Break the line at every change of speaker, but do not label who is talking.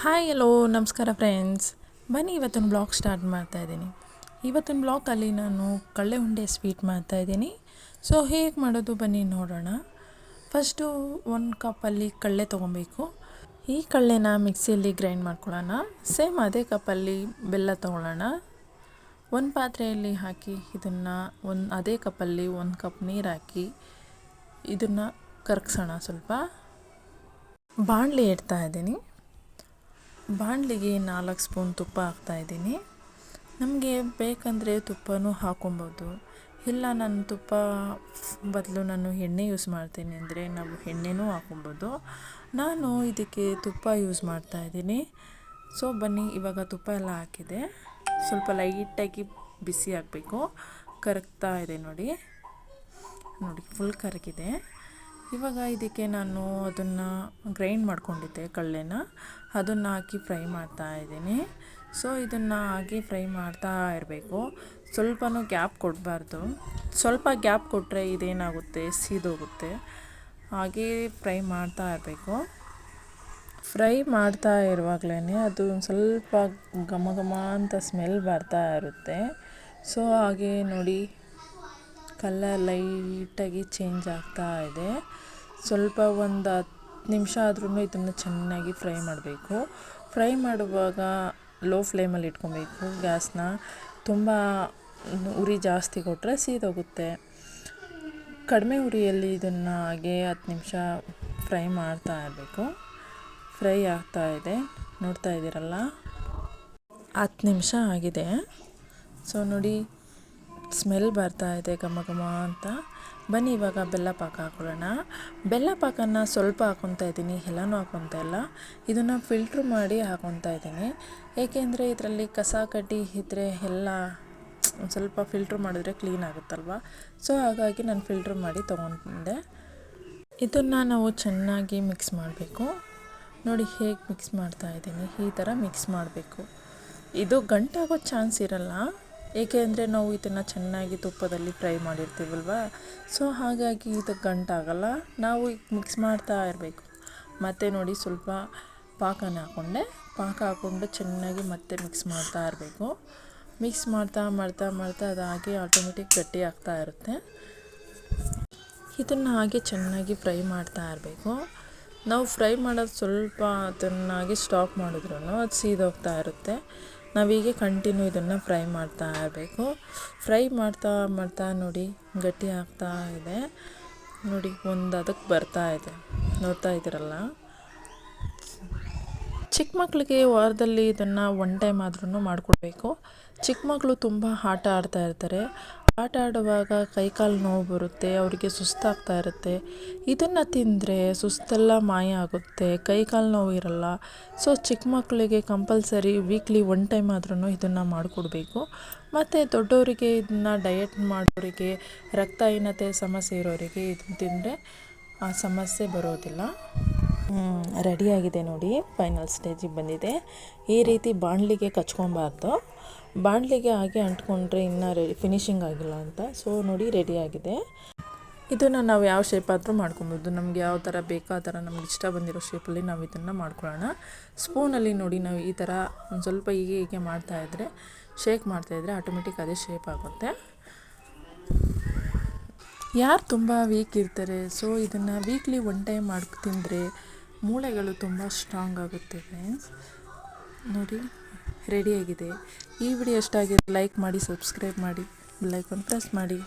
Hi hello ನಮಸ್ಕಾರ friends ಬನ್ನಿ, ಇವತ್ತೊಂದು ಬ್ಲಾಗ್ ಸ್ಟಾರ್ಟ್ ಮಾಡ್ತಾ ಇದ್ದೀನಿ. ಇವತ್ತಿನ ಬ್ಲಾಗಲ್ಲಿ ನಾನು ಕಳ್ಳೆ ಉಂಡೆ ಸ್ವೀಟ್ ಮಾಡ್ತಾ ಇದ್ದೀನಿ. ಸೊ ಹೇಗೆ ಮಾಡೋದು ಬನ್ನಿ ನೋಡೋಣ. ಫಸ್ಟು ಒಂದು ಕಪ್ಪಲ್ಲಿ ಕಳ್ಳೆ ತೊಗೊಬೇಕು. ಈ ಕಳ್ಳೆನ ಮಿಕ್ಸಿಯಲ್ಲಿ ಗ್ರೈಂಡ್ ಮಾಡ್ಕೊಳ್ಳೋಣ. ಸೇಮ್ ಅದೇ ಕಪ್ಪಲ್ಲಿ ಬೆಲ್ಲ ತೊಗೊಳ್ಳೋಣ. ಒಂದು ಪಾತ್ರೆಯಲ್ಲಿ ಹಾಕಿ ಇದನ್ನು ಒಂದು, ಅದೇ ಕಪ್ಪಲ್ಲಿ ಒಂದು ಕಪ್ ನೀರು ಹಾಕಿ ಇದನ್ನು ಕರಗಿಸೋಣ ಸ್ವಲ್ಪ. ಬಾಣಲೆ ಇಡ್ತಾ ಇದ್ದೀನಿ. ಬಾಣಲಿಗೆ ನಾಲ್ಕು ಸ್ಪೂನ್ ತುಪ್ಪ ಹಾಕ್ತಾಯಿದ್ದೀನಿ ನಮಗೆ ಬೇಕಂದರೆ ತುಪ್ಪನೂ ಹಾಕ್ಕೊಬೋದು ಇಲ್ಲ, ನಾನು ತುಪ್ಪ ಬದಲು ನಾನು ಎಣ್ಣೆ ಯೂಸ್ ಮಾಡ್ತೀನಿ ಅಂದರೆ ನಾವು ಎಣ್ಣೆನೂ ಹಾಕೊಬೋದು. ನಾನು ಇದಕ್ಕೆ ತುಪ್ಪ ಯೂಸ್ ಮಾಡ್ತಾಯಿದ್ದೀನಿ ಸೊ ಬನ್ನಿ, ಇವಾಗ ತುಪ್ಪ ಎಲ್ಲ ಹಾಕಿದೆ. ಸ್ವಲ್ಪ ಲೈಟಾಗಿ ಬಿಸಿ ಆಗಬೇಕು. ಕರಗ್ತಾ ಇದೆ ನೋಡಿ. ನೋಡಿ ಫುಲ್ ಕರಗಿದೆ. ಇವಾಗ ಇದಕ್ಕೆ ನಾನು ಅದನ್ನು ಗ್ರೈಂಡ್ ಮಾಡ್ಕೊಂಡಿದ್ದೆ ಕಳ್ಳೆನ. ಅದನ್ನು ಹಾಕಿ ಫ್ರೈ ಮಾಡ್ತಾ ಇದ್ದೀನಿ. ಸೊ ಇದನ್ನು ಹಾಕಿ ಫ್ರೈ ಮಾಡ್ತಾ ಇರಬೇಕು. ಸ್ವಲ್ಪನೂ ಗ್ಯಾಪ್ ಕೊಡಬಾರ್ದು. ಸ್ವಲ್ಪ ಗ್ಯಾಪ್ ಕೊಟ್ಟರೆ ಇದೇನಾಗುತ್ತೆ? ಸೀದೋಗುತ್ತೆ. ಹಾಗೆ ಫ್ರೈ ಮಾಡ್ತಾ ಇರಬೇಕು. ಫ್ರೈ ಮಾಡ್ತಾ ಇರುವಾಗಲೇ ಅದು ಸ್ವಲ್ಪ ಘಮ ಘಮ ಅಂತ ಸ್ಮೆಲ್ ಬರ್ತಾ ಇರುತ್ತೆ. ಸೊ ಹಾಗೆ ನೋಡಿ ಕಲ್ಲರ್ ಲೈಟಾಗಿ ಚೇಂಜ್ ಆಗ್ತಾ ಇದೆ. ಸ್ವಲ್ಪ ಒಂದು ಹತ್ತು ನಿಮಿಷ ಆದ್ರೂ ಇದನ್ನು ಚೆನ್ನಾಗಿ ಫ್ರೈ ಮಾಡಬೇಕು. ಫ್ರೈ ಮಾಡುವಾಗ ಲೋ ಫ್ಲೇಮಲ್ಲಿ ಇಟ್ಕೊಬೇಕು. ಗ್ಯಾಸ್ನ ತುಂಬ ಉರಿ ಜಾಸ್ತಿ ಕೊಟ್ಟರೆ ಸೀದೋಗುತ್ತೆ. ಕಡಿಮೆ ಉರಿಯಲ್ಲಿ ಇದನ್ನು ಹಾಗೆ ಹತ್ತು ನಿಮಿಷ ಫ್ರೈ ಮಾಡ್ತಾ ಇರಬೇಕು. ಫ್ರೈ ಆಗ್ತಾ ಇದೆ. ನೋಡ್ತಾ ಇದ್ದೀರಲ್ಲ? ಹತ್ತು ನಿಮಿಷ ಆಗಿದೆ. ಸೊ ನೋಡಿ ಸ್ಮೆಲ್ ಬರ್ತಾ ಇದೆ ಘಮ ಘಮ ಅಂತ. ಬನ್ನಿ ಇವಾಗ ಬೆಲ್ಲ ಪಾಕ ಹಾಕೊಳ್ಳೋಣ. ಬೆಲ್ಲ ಪಾಕನ ಸ್ವಲ್ಪ ಹಾಕೊತಾ ಇದ್ದೀನಿ, ಎಲ್ಲನೂ ಹಾಕೊತಾ ಇಲ್ಲ. ಇದನ್ನು ಫಿಲ್ಟ್ರ್ ಮಾಡಿ ಹಾಕೊತಾ ಇದ್ದೀನಿ. ಏಕೆಂದರೆ ಇದರಲ್ಲಿ ಕಸ, ಕಡ್ಡಿ ಇದ್ದರೆ ಎಲ್ಲ ಒಂದು ಸ್ವಲ್ಪ ಫಿಲ್ಟ್ರ್ ಮಾಡಿದ್ರೆ ಕ್ಲೀನ್ ಆಗುತ್ತಲ್ವ? ಸೊ ಹಾಗಾಗಿ ನಾನು ಫಿಲ್ಟ್ರ್ ಮಾಡಿ ತೊಗೊಂಡೆ ಇದನ್ನು ನಾವು ಚೆನ್ನಾಗಿ ಮಿಕ್ಸ್ ಮಾಡಬೇಕು. ನೋಡಿ ಹೇಗೆ ಮಿಕ್ಸ್ ಮಾಡ್ತಾ ಇದ್ದೀನಿ, ಈ ಥರ ಮಿಕ್ಸ್ ಮಾಡಬೇಕು. ಇದು ಗಂಟಾಗೋ ಚಾನ್ಸ್ ಇರಲ್ಲ. ಏಕೆ ಅಂದರೆ ನಾವು ಇದನ್ನು ಚೆನ್ನಾಗಿ ತುಪ್ಪದಲ್ಲಿ ಫ್ರೈ ಮಾಡಿರ್ತೀವಲ್ವ? ಸೊ ಹಾಗಾಗಿ ಇದು ಗಂಟಾಗಲ್ಲ. ನಾವು ಮಿಕ್ಸ್ ಮಾಡ್ತಾ ಇರಬೇಕು. ಮತ್ತು ನೋಡಿ ಸ್ವಲ್ಪ ಪಾಕನ ಹಾಕ್ಕೊಂಡೆ ಪಾಕ ಹಾಕ್ಕೊಂಡು ಚೆನ್ನಾಗಿ ಮತ್ತೆ ಮಿಕ್ಸ್ ಮಾಡ್ತಾ ಇರಬೇಕು. ಮಿಕ್ಸ್ ಮಾಡ್ತಾ ಮಾಡ್ತಾ ಮಾಡ್ತಾ ಅದು ಹಾಗೆ ಆಟೋಮೆಟಿಕ್ ಗಟ್ಟಿ ಆಗ್ತಾ ಇರುತ್ತೆ. ಇದನ್ನು ಹಾಗೆ ಚೆನ್ನಾಗಿ ಫ್ರೈ ಮಾಡ್ತಾ ಇರಬೇಕು. ನಾವು ಫ್ರೈ ಮಾಡೋದು ಸ್ವಲ್ಪ ಅದನ್ನಾಗಿ ಸ್ಟಾಪ್ ಮಾಡಿದ್ರು ಅದು ಸೀದೋಗ್ತಾ ಇರುತ್ತೆ. ನಾವೀಗೆ ಕಂಟಿನ್ಯೂ ಇದನ್ನು ಫ್ರೈ ಮಾಡ್ತಾ ಇರಬೇಕು. ಫ್ರೈ ಮಾಡ್ತಾ ಮಾಡ್ತಾ ನೋಡಿ ಗಟ್ಟಿ ಆಗ್ತಾ ಇದೆ. ನೋಡಿ ಒಂದು ಅದಕ್ಕೆ ಬರ್ತಾ ಇದೆ. ನೋಡ್ತಾ ಇದ್ದೀರಲ್ಲ? ಚಿಕ್ಕ ಮಕ್ಕಳಿಗೆ ವಾರದಲ್ಲಿ ಇದನ್ನು ಒನ್ ಟೈಮ್ ಆದ್ರೂ ಮಾಡಿಕೊಡ್ಬೇಕು. ಚಿಕ್ಕ ಮಕ್ಕಳು ತುಂಬ ಆಟ ಆಡ್ತಾ ಇರ್ತಾರೆ. ಆಟ ಆಡುವಾಗ ಕೈಕಾಲು ನೋವು ಬರುತ್ತೆ, ಅವರಿಗೆ ಸುಸ್ತಾಗ್ತಾ ಇರುತ್ತೆ. ಇದನ್ನು ತಿಂದರೆ ಸುಸ್ತೆಲ್ಲ ಮಾಯ ಆಗುತ್ತೆ, ಕೈಕಾಲು ನೋವು ಇರಲ್ಲ. ಸೊ ಚಿಕ್ಕ ಮಕ್ಕಳಿಗೆ ಕಂಪಲ್ಸರಿ ವೀಕ್ಲಿ ಒನ್ ಟೈಮ್ ಆದ್ರೂ ಇದನ್ನು ಮಾಡಿಕೊಡ್ಬೇಕು. ಮತ್ತು ದೊಡ್ಡವರಿಗೆ ಇದನ್ನು ಡಯಟ್ ಮಾಡೋರಿಗೆ ರಕ್ತಹೀನತೆ ಸಮಸ್ಯೆ ಇರೋರಿಗೆ ಇದನ್ನು ತಿಂದರೆ ಆ ಸಮಸ್ಯೆ ಬರೋದಿಲ್ಲ. ರೆಡಿಯಾಗಿದೆ ನೋಡಿ. ಫೈನಲ್ ಸ್ಟೇಜಿಗೆ ಬಂದಿದೆ. ಈ ರೀತಿ ಬಾಣಲಿಗೆ ಕಚ್ಕೊಬಾರ್ದು. ಬಾಣಲಿಗೆ ಹಾಗೆ ಅಂಟ್ಕೊಂಡ್ರೆ ಇನ್ನೂ ರೆಡಿ ಫಿನಿಶಿಂಗ್ ಆಗಿಲ್ಲ ಅಂತ. ಸೊ ನೋಡಿ ರೆಡಿಯಾಗಿದೆ ಇದನ್ನು ನಾವು ಯಾವ ಶೇಪ್ ಆದರೂ ಮಾಡ್ಕೊಬೋದು. ನಮ್ಗೆ ಯಾವ ಥರ ಬೇಕೋ ಆ ಥರ ನಮ್ಗೆ ಇಷ್ಟ ಬಂದಿರೋ ಶೇಪಲ್ಲಿ ನಾವು ಇದನ್ನು ಮಾಡ್ಕೊಳ್ಳೋಣ. ಸ್ಪೂನಲ್ಲಿ ನೋಡಿ ನಾವು ಈ ಥರ ಒಂದು ಸ್ವಲ್ಪ ಹೀಗೆ ಹೀಗೆ ಮಾಡ್ತಾಯಿದ್ರೆ ಶೇಕ್ ಮಾಡ್ತಾಯಿದ್ರೆ ಆಟೋಮೆಟಿಕ್ ಅದೇ ಶೇಪ್ ಆಗುತ್ತೆ. ಯಾರು ತುಂಬ ವೀಕ್ ಇರ್ತಾರೆ ಸೊ ಇದನ್ನು ವೀಕ್ಲಿ ಒನ್ ಟೈಮ್ ಮಾಡಿ ತಿಂದರೆ ಮೂಳೆಗಳು ತುಂಬ ಸ್ಟ್ರಾಂಗ್ ಆಗುತ್ತೆ ಫ್ರೆಂಡ್ಸ್ ನೋಡಿ ರೆಡಿಯಾಗಿದೆ ಈ ವಿಡಿಯೋ ಎಷ್ಟಾಗಿದೆ ಲೈಕ್ ಮಾಡಿ ಸಬ್ಸ್ಕ್ರೈಬ್ ಮಾಡಿ ಲೈಕನ್ನು ಪ್ರೆಸ್ ಮಾಡಿ.